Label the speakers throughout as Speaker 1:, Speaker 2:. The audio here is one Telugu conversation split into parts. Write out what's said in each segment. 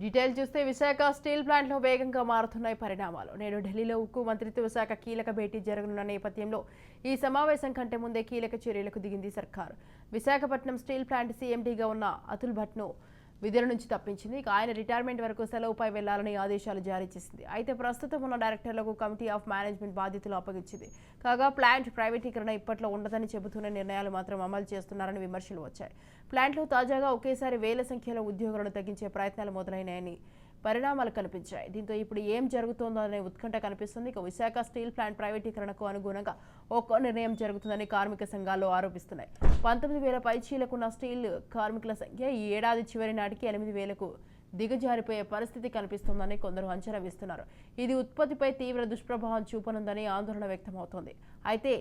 Speaker 1: డీటెయిల్ చూస్తే విశాఖ స్టీల్ ప్లాంట్లో వేగంగా మారుతున్నాయి పరిణామాలు. నేడు ఢిల్లీలో ఉక్కు మంత్రిత్వ శాఖ కీలక భేటీ జరగనున్న నేపథ్యంలో ఈ సమావేశం కంటే ముందే కీలక చర్యలకు దిగింది సర్కార్. విశాఖపట్నం స్టీల్ ప్లాంట్ సీఎండీగా ఉన్న అతుల్ భట్ను విధుల నుంచి తప్పించింది. ఇక ఆయన రిటైర్మెంట్ వరకు సెలవుపై వెళ్ళాలని ఆదేశాలు జారీ చేసింది. అయితే ప్రస్తుతం ఉన్న డైరెక్టర్లకు కమిటీ ఆఫ్ మేనేజ్మెంట్ బాధ్యతలు అప్పగించింది. కాగా ప్లాంట్ ప్రైవేటీకరణ ఇప్పట్లో ఉండదని చెబుతున్న నిర్ణయాలు మాత్రం అమలు చేస్తున్నారని విమర్శలు వచ్చాయి. ప్లాంట్లో తాజాగా ఒకేసారి వేల సంఖ్యలో ఉద్యోగులను తగ్గించే ప్రయత్నాలు మొదలైనాయని పరిణామాలు కనిపించాయి. దీంతో ఇప్పుడు ఏం జరుగుతోందనే అనే ఉత్కంఠ కనిపిస్తుంది. ఇక విశాఖ స్టీల్ ప్లాంట్ ప్రైవేటీకరణకు అనుగుణంగా ఒక్కో నిర్ణయం జరుగుతుందని కార్మిక సంఘాలు ఆరోపిస్తున్నాయి. పంతొమ్మిది వేల పైచీలకున్న స్టీల్ కార్మికుల సంఖ్య ఈ ఏడాది చివరి నాటికి ఎనిమిది వేలకు దిగజారిపోయే పరిస్థితి కనిపిస్తోందని కొందరు అంచనా వేస్తున్నారు. ఇది ఉత్పత్తిపై తీవ్ర దుష్ప్రభావం చూపనుందని ఆందోళన వ్యక్తమవుతోంది. అయితే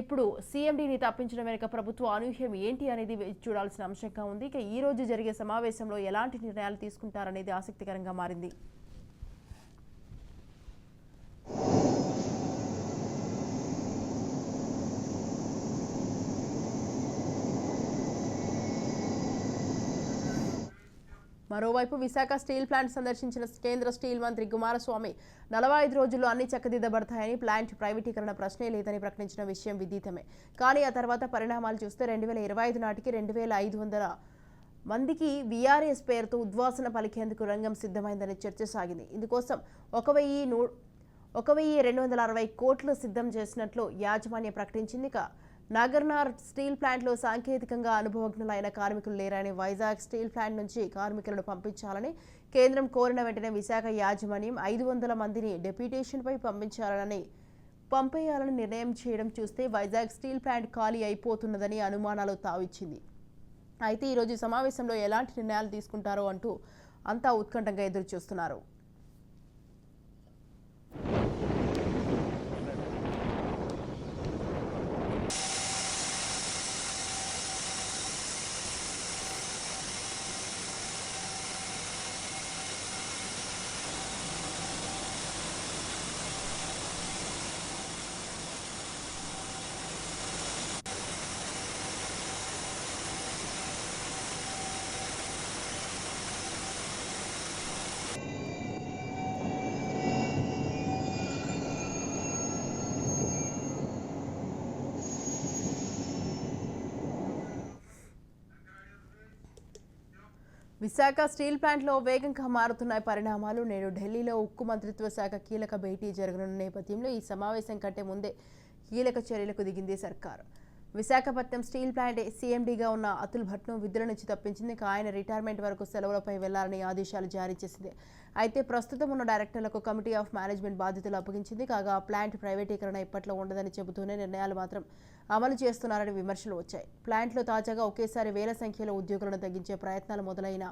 Speaker 1: ఇప్పుడు సీఎండీని తప్పించడం వెనుక ప్రభుత్వ అనూహ్యం ఏంటి అనేది చూడాల్సిన అంశంగా ఉంది. ఇక ఈ రోజు జరిగే సమావేశంలో ఎలాంటి నిర్ణయాలు తీసుకుంటారనేది ఆసక్తికరంగా మారింది. మరోవైపు విశాఖ స్టీల్ ప్లాంట్ సందర్శించిన కేంద్ర స్టీల్ మంత్రి కుమారస్వామి నలభై ఐదు రోజుల్లో అన్ని చక్కదిద్దబడతాయని ప్లాంట్ ప్రైవేటీకరణ ప్రశ్నే లేదని ప్రకటించిన విషయం విదితమే. కానీ ఆ తర్వాత పరిణామాలు చూస్తే రెండు వేల ఇరవై ఐదు నాటికి రెండు వేల ఐదు వందల మందికి వీఆర్ఎస్ పేరుతో ఉద్వాసన పలికేందుకు రంగం సిద్ధమైందని చర్చ సాగింది. ఇందుకోసం ఒక వెయ్యి నూ ఒక వెయ్యి రెండు వందల అరవై కోట్లు సిద్ధం చేసినట్లు యాజమాన్యం ప్రకటించింది. కా నాగర్నార్ స్టీల్ ప్లాంట్లో సాంకేతికంగా అనుభవజ్ఞులైన కార్మికులు లేరని వైజాగ్ స్టీల్ ప్లాంట్ నుంచి కార్మికులను పంపించాలని కేంద్రం కోరిన వెంటనే విశాఖ యాజమాన్యం ఐదు వందల మందిని డెప్యుటేషన్పై పంపించాలని పంపేయాలని నిర్ణయం చేయడం చూస్తే వైజాగ్ స్టీల్ ప్లాంట్ ఖాళీ అయిపోతున్నదని అనుమానాలు తావిచ్చింది. అయితే ఈరోజు సమావేశంలో ఎలాంటి నిర్ణయాలు తీసుకుంటారో అంటూ అంతా ఉత్కంఠంగా ఎదురు చూస్తున్నారు విశాఖ స్టీల్ ప్లాంట్లో వేగంగా మారుతున్న పరిణామాలు. నేడు ఢిల్లీలో ఉక్కు మంత్రిత్వ శాఖ కీలక భేటీ జరగనున్న నేపథ్యంలో ఈ సమావేశం కంటే ముందే కీలక చర్యలకు దిగింది సర్కారు. విశాఖపట్నం స్టీల్ ప్లాంట్ సీఎండీగా ఉన్న అతుల్ భట్ను విధుల నుంచి తప్పించింది. ఆయన రిటైర్మెంట్ వరకు సెలవులపై వెళ్ళాలని ఆదేశాలు జారీ చేసింది. అయితే ప్రస్తుతం ఉన్న డైరెక్టర్లకు కమిటీ ఆఫ్ మేనేజ్మెంట్ బాధ్యతలు అప్పగించింది. కాగా ప్లాంట్ ప్రైవేటీకరణ ఇప్పట్లో ఉండదని చెబుతూనే నిర్ణయాలు మాత్రం అమలు చేస్తున్నారని విమర్శలు వచ్చాయి. ప్లాంట్లో తాజాగా ఒకేసారి వేల సంఖ్యలో ఉద్యోగులను తగ్గించే ప్రయత్నాలు మొదలైన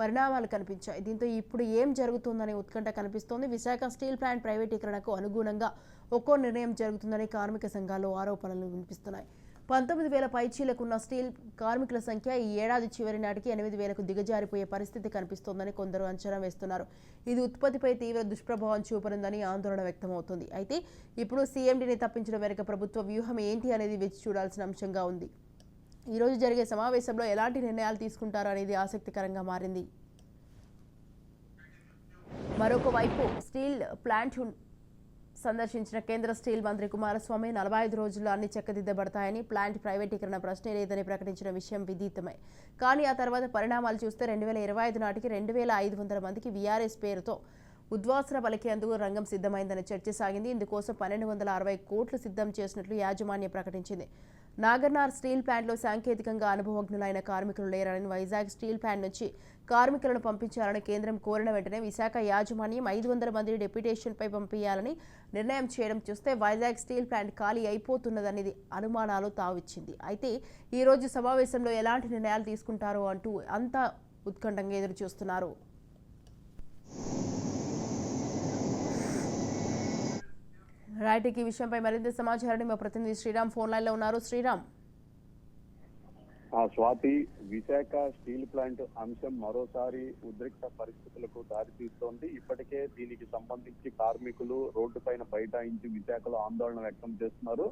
Speaker 1: పరిణామాలు కనిపించాయి. దీంతో ఇప్పుడు ఏం జరుగుతుందనే ఉత్కంఠ కనిపిస్తోంది. విశాఖ స్టీల్ ప్లాంట్ ప్రైవేటీకరణకు అనుగుణంగా ఒక్కో నిర్ణయం జరుగుతుందని కార్మిక సంఘాలు ఆరోపణలు వినిపిస్తున్నాయి. పంతొమ్మిది వేల పైచీలకున్న స్టీల్ కార్మికుల సంఖ్య ఈ ఏడాది చివరి నాటికి ఎనిమిది వేలకు దిగజారిపోయే పరిస్థితి కనిపిస్తోందని కొందరు అంచనా వేస్తున్నారు. ఇది ఉత్పత్తిపై తీవ్ర దుష్ప్రభావం చూపనుందని ఆందోళన వ్యక్తమవుతుంది. అయితే ఇప్పుడు సీఎండీని తప్పించడం వెనుక ప్రభుత్వ వ్యూహం ఏంటి అనేది వేచి చూడాల్సిన అంశంగా ఉంది. ఈ రోజు జరిగే సమావేశంలో ఎలాంటి నిర్ణయాలు తీసుకుంటారో అనేది ఆసక్తికరంగా మారింది. మరొక వైపు స్టీల్ ప్లాంట్ సందర్శించిన కేంద్ర స్టీల్ మంత్రి కుమారస్వామి నలభై ఐదు రోజుల్లో అన్ని చక్కదిద్దబడతాయని ప్లాంట్ ప్రైవేటీకరణ ప్రశ్నే లేదని ప్రకటించిన విషయం విదితమే. కానీ ఆ తర్వాత పరిణామాలు చూస్తే రెండు వేల ఇరవై ఐదు నాటికి రెండు వేల ఐదు వందల మందికి వీఆర్ఎస్ పేరుతో ఉద్వాసన పలికేందుకు రంగం సిద్ధమైందని చర్చ సాగింది. ఇందుకోసం పన్నెండు వందల అరవై కోట్లు సిద్ధం చేసినట్లు యాజమాన్యం ప్రకటించింది. నాగర్నార్ స్టీల్ ప్లాంట్లో సాంకేతికంగా అనుభవజ్ఞులైన కార్మికులు లేరని వైజాగ్ స్టీల్ ప్లాంట్ నుంచి కార్మికులను పంపించాలని కేంద్రం కోరిన వెంటనే విశాఖ యాజమాన్యం ఐదు వందల మంది డెప్యుటేషన్పై పంపించాలని నిర్ణయం చేయడం చూస్తే వైజాగ్ స్టీల్ ప్లాంట్ ఖాళీ అయిపోతున్నదనేది అనుమానాలు తావిచ్చింది. అయితే ఈ రోజు సమావేశంలో ఎలాంటి నిర్ణయాలు తీసుకుంటారో అంటూ అంతా ఉత్కంఠంగా ఎదురు చూస్తున్నారు రైట్ ఈ విషయంపై మరింత సమాచారాన్ని మా ప్రతినిధి శ్రీరామ్ ఫోన్ లైన్లో ఉన్నారు. శ్రీరామ్.
Speaker 2: ఆ స్వాతి విశాఖ స్టీల్ ప్లాంట్ అంశం మరోసారి ఉద్రిక్త పరిస్థితులకు దారితీస్తోంది. ఇప్పటికే దీనికి సంబంధించి కార్మికులు రోడ్డు పైన బైఠాయించి విశాఖలో ఆందోళన వ్యక్తం చేస్తున్నారు.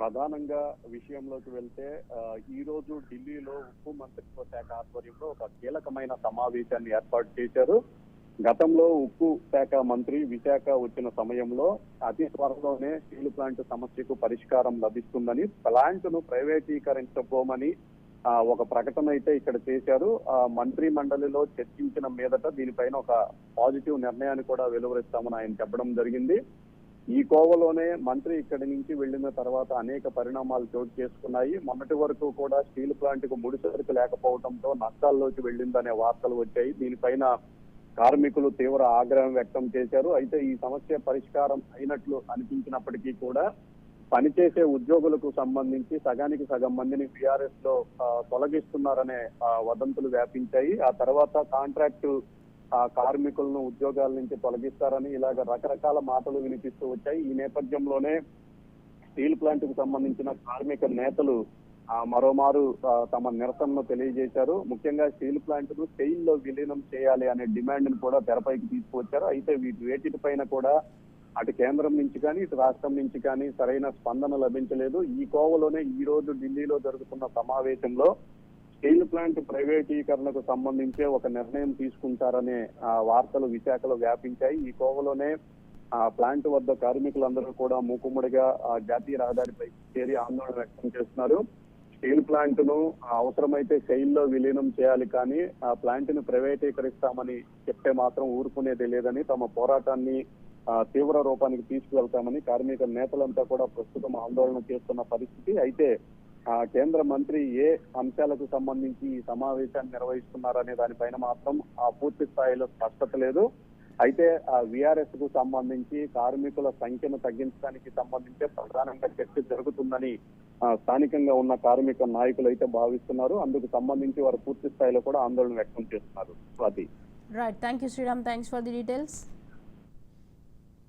Speaker 2: ప్రధానంగా విషయంలోకి వెళ్తే ఈ రోజు ఢిల్లీలో ఉక్కు మంత్రిత్వ శాఖ ఆధ్వర్యంలో ఒక కీలకమైన సమావేశాన్ని ఏర్పాటు చేశారు. గతంలో ఉక్కు శాఖ మంత్రి విశాఖ వచ్చిన సమయంలో అతి త్వరలోనే స్టీల్ ప్లాంట్ సమస్యకు పరిష్కారం లభిస్తుందని ప్లాంట్ను ప్రైవేటీకరించబోమని ఒక ప్రకటన అయితే ఇక్కడ చేశారు. ఆ, మంత్రి మండలిలో చర్చించిన మీదట దీనిపైన ఒక పాజిటివ్ నిర్ణయాన్ని కూడా వెలువరిస్తామని ఆయన చెప్పడం జరిగింది. ఈ కోవలోనే మంత్రి ఇక్కడి నుంచి వెళ్ళిన తర్వాత అనేక పరిణామాలు చోటు చేసుకున్నాయి. మొన్నటి వరకు కూడా స్టీల్ ప్లాంట్కు ముడి సరుకు లేకపోవడంతో నష్టాల్లోకి వెళ్ళిందనే వార్తలు వచ్చాయి. దీనిపైన కార్మికులు తీవ్ర ఆగ్రహం వ్యక్తం చేశారు. అయితే ఈ సమస్య పరిష్కారం అయినట్లు అనిపించినప్పటికీ కూడా పనిచేసే ఉద్యోగులకు సంబంధించి సగానికి సగం మందిని బీఆర్ఎస్లో తొలగిస్తున్నారనే వదంతులు వ్యాపించాయి. ఆ తర్వాత కాంట్రాక్టు ఆ కార్మికులను ఉద్యోగాల నుంచి తొలగిస్తారని ఇలాగ రకరకాల మాటలు వినిపిస్తూ వచ్చాయి. ఈ నేపథ్యంలోనే స్టీల్ ప్లాంట్కు సంబంధించిన కార్మిక నేతలు మరోమారు తమ నిరసనను తెలియజేశారు. ముఖ్యంగా స్టీల్ ప్లాంట్ను స్టెయిన్లో విలీనం చేయాలి అనే డిమాండ్ను కూడా తెరపైకి తీసుకువచ్చారు. అయితే వీటి వేటిపైన కూడా అటు కేంద్రం నుంచి కానీ ఇటు రాష్ట్రం నుంచి కానీ సరైన స్పందన లభించలేదు. ఈ కోవలోనే ఈ రోజు ఢిల్లీలో జరుగుతున్న సమావేశంలో స్టీల్ ప్లాంట్ ప్రైవేటీకరణకు సంబంధించే ఒక నిర్ణయం తీసుకుంటారనే వార్తలు విశాఖలో వ్యాపించాయి. ఈ కోవలోనే ఆ ప్లాంట్ వద్ద కార్మికులందరూ కూడా మూకుమ్మడిగా జాతీయ రహదారిపై చేరి ఆందోళన వ్యక్తం చేస్తున్నారు. స్టీల్ ప్లాంట్ను అవసరమైతే శైలిలో లో విలీనం చేయాలి కానీ ఆ ప్లాంట్ను ప్రైవేటీకరిస్తామని చెప్తే మాత్రం ఊరుకునేది లేదని తమ పోరాటాన్ని తీవ్ర రూపానికి తీసుకువెళ్తామని కార్మిక నేతలంతా కూడా ప్రస్తుతం ఆందోళన చేస్తున్న పరిస్థితి. అయితే ఆ కేంద్ర మంత్రి ఏ అంశాలకు సంబంధించి ఈ సమావేశాన్ని నిర్వహిస్తున్నారనే దానిపైన మాత్రం ఆ పూర్తి స్థాయిలో స్పష్టత లేదు. అయితే ఆ విఆర్ఎస్కు సంబంధించి కార్మికుల సంఖ్యను తగ్గించడానికి సంబంధించి ప్రధానంగా చర్చ జరుగుతుందని స్థానికంగా ఉన్న కార్మిక నాయకులు అయితే భావిస్తున్నారు. అందుకు సంబంధించి వారు పూర్తి స్థాయిలో కూడా ఆందోళన వ్యక్తం చేస్తున్నారు. Swati
Speaker 1: right thank you Sriram thanks for the details